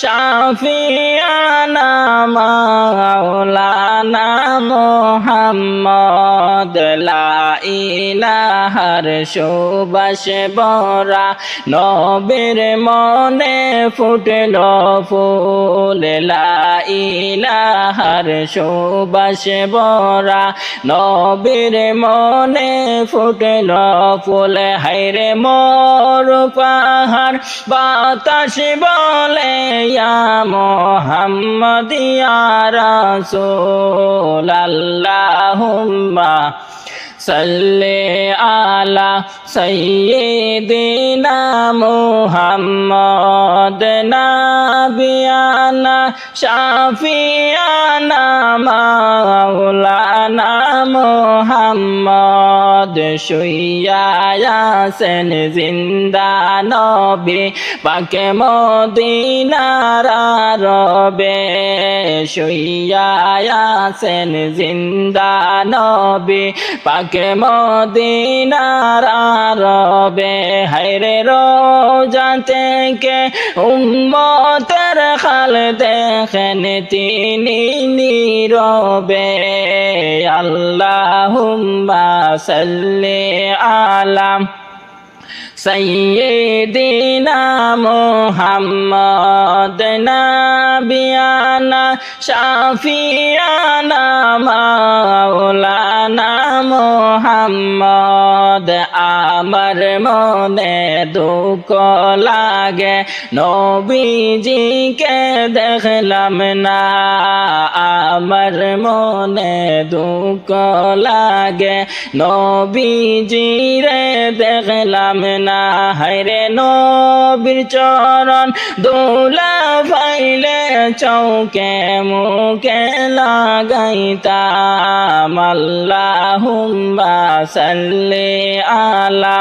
শাফিয়ানা মাওলানা মোহাম্মদ লাইলাহার সুবাস বরা। নবীর মনে ফুটল ফুল লাইলাহার সুবাস বরা। নবীর মনে ফুটল ফুল হাইরে মোর পাহাড় বাতাস বলে। ইয়া মোহাম্মদ ইয়া রাসূল আল্লাহুম্মা সাল্লি আলা সাইয়্যিদিনা মুহাম্মদ নাবিয়ানা শাফিয়ানা মাওলানা মুহাম্মদ শুইয়াছেন জিন্দা নবী পাকে মদিনার রবে শুইয়াছেন জিন্দা নবী পাকে মদিনার রবে হাইরে রোজা থেকে উম্মতের দেখেন তিনি নীরবে। আল্লাহুম্মা সাল্লি আলাম সাইয়্যিদিনা মুহাম্মদ না বিয়ানা শাফিয়ানা, মাওলানা মোহাম্মদ। আমার মনে দুঃখ লাগে, নবীজিকে দেখলাম না। আমার মনে দুঃখ লাগে নবীজি রে দেখলাম না। হায় নবীর চরণ দোলা ভাইলে চৌকে মুখে লাগাইতাম, আল্লাহুম্মা সাল্লি আলা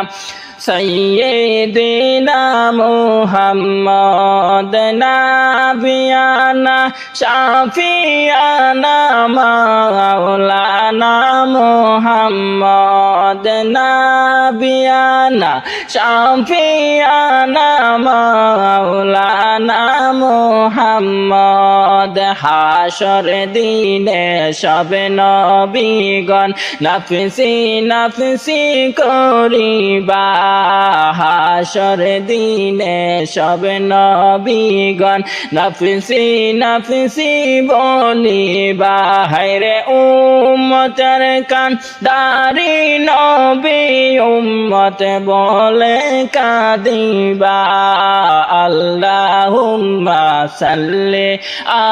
সৈয়দিনা মোহাম্মদ নাবিয়ানা, শাফিয়ানা মাওলানা মোহাম্মদ নাবিয়ানা শাফিয়ানা মা محمد হাসর দিনে সব নবীগণ নাফসি নাফসি করিবা। হাসর দিনে সব নবীগণ নাফসি নাফসি বলিবা। হায়রে উম্মতের কান দারি নবী উম্মত বলে কাদিবা। আল্লাহুম্মা সাল্লি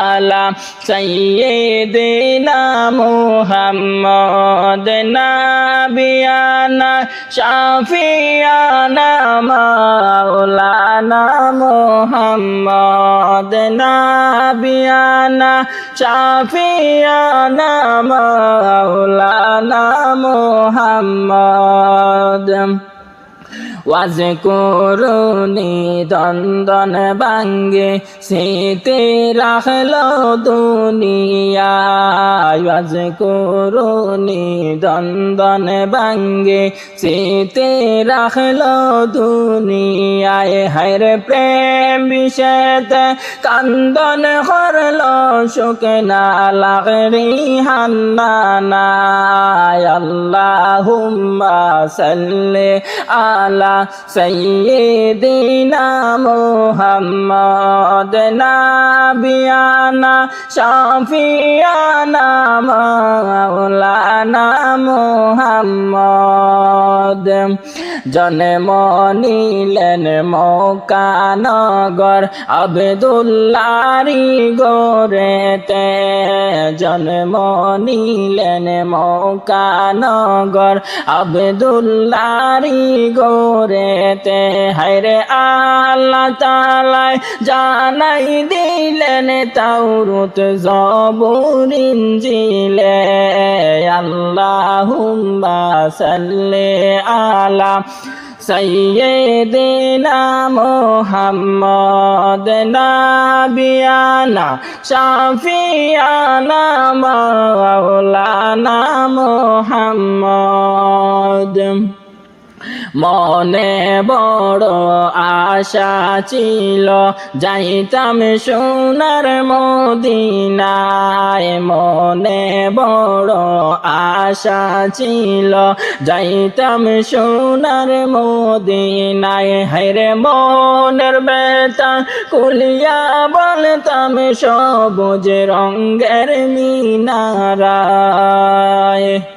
আলা সাইয়্যিদিনা মুহাম্মদ নাবিয়ানা শাফিয়ানা মাওলানা মুহাম্মদ নাবিয়ানা শাফিয়ানা মাওলানা মুহাম্মদ ওয়াজকুরুনি দন্দন বাঙ্গে স্মৃতি রাখল দুনিয়া। ওয়াজকুরুনি দন্দন বাঙ্গে স্মৃতি রাখল দুনিয়ায় হায়র প্রেম বিষেদ কান্দন করল শুকনা লাগরি হান্নানা আল্লাহুম্মা সাল্লি আলা সৈদিনা মোহাম্মদ নাবিয়ানা, শফিয়ানা মৌলানা মোহাম্মদ। জন্ম নিলেন মৌকানগর আবদুল্লারি গোরেতে জন্ম নিলেন মৌকানগর আবদুল্লারি গোরে করেতে, হায়রে আল্লাহ তালায় জানাই দিলেন তাওরুত জবরিন জিলে আল্লাহুম্মা সাল্লি আলা সৈয়দিনা মোহাম্মদ নাবিয়ানা, শাফিয়ানা মাওলানা মোহাম্মদ। মনে বড় আশা ছিল, যাইতাম সোনার মদিনায়। মনে বড় আশা ছিল, যাইতাম সোনার মদিনায়। হায়রে মনের বেতা কুলিয়া বলতাম সবুজ রঙ্গের মিনারায়।